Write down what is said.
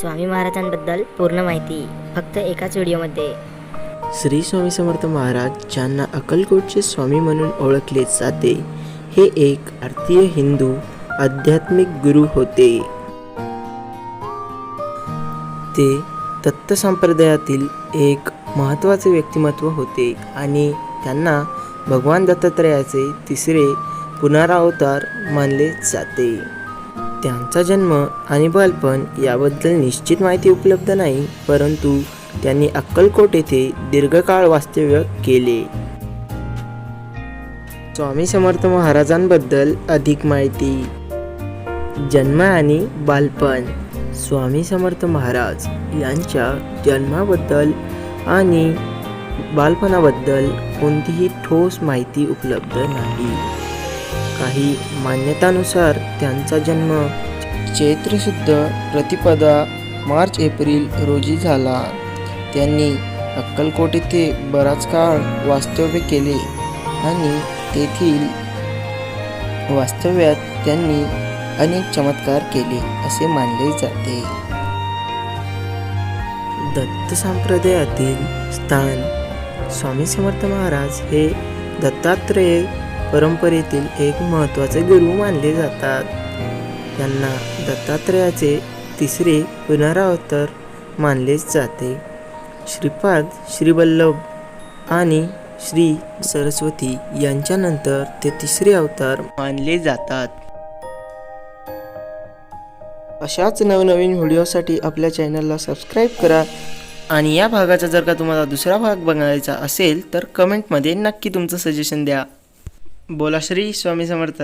स्वामी महाराजांबद्दल पूर्ण माहिती फक्त एकाच व्हिडिओमध्ये. श्री स्वामी समर्थ महाराज ज्यांना अक्कलकोटचे स्वामी म्हणून ओळखले जाते हे एक भारतीय हिंदू आध्यात्मिक गुरु होते. ते दत्त संप्रदायातील एक महत्त्वाचे व्यक्तिमत्व होते आणि त्यांना भगवान दत्तात्रयाचे तिसरे पुनरावतार मानले जाते. त्यांचा जन्म आणि बालपण याबद्दल निश्चित माहिती उपलब्ध नाही परंतु त्यांनी अक्कलकोट येथे दीर्घकाळ वास्तव्य केले. स्वामी समर्थ महाराजांबद्दल अधिक माहिती. जन्म आणि बालपण. स्वामी समर्थ महाराज यांच्या जन्माबद्दल आणि बालपणाबद्दल कोणतीही ठोस माहिती उपलब्ध नाही. काही मान्यतानुसार त्यांचा जन्म चैत्रशुद्ध प्रतिपदा मार्च एप्रिल रोजी झाला. त्यांनी अक्कलकोट येथे बराच काळ वास्तव्य केले आणि तेथील वास्तव्यात त्यांनी अनेक चमत्कार केले असे मानले जाते. दत्त संप्रदायातील स्थान स्वामी समर्थ महाराज हे दत्तात्रेय परंपरेतील एक महत्त्वाचे गुरु मानले जातात. त्यांना दत्तात्रेयाचे तिसरे पुनरावतार मानले जाते. श्रीपाद श्रीवल्लभ आणि श्री सरस्वती यांच्यानंतर ते तिसरे अवतार मानले जातात. अशाच नवनवीन व्हिडिओसाठी आपल्या चॅनलला सबस्क्राईब करा आणि या भागाचा जर का तुम्हाला दुसरा भाग बघायचा असेल तर कमेंटमध्ये नक्की तुमचं सजेशन द्या. बोला श्री स्वामी समर्थ.